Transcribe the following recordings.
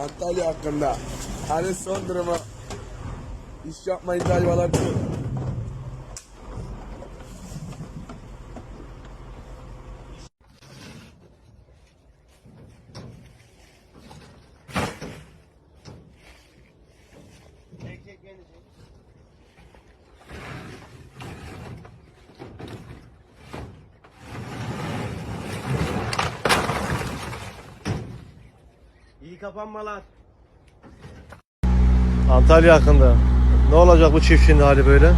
Antalya hakkında. Hani son durumu. İş yapmayınca hayvalar çok. İyi kapanmalar. Antalya hakkında. Ne olacak bu çiftçinin hali böyle?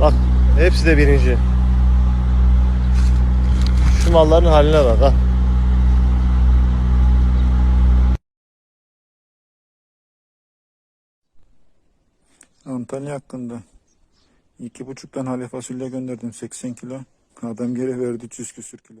Bak hepsi de birinci. Şu malların haline bak ha. Antalya hakkında. İki buçuktan hale fasulye gönderdim 80 kilo. Adam geri verdi 300 küsür kilo.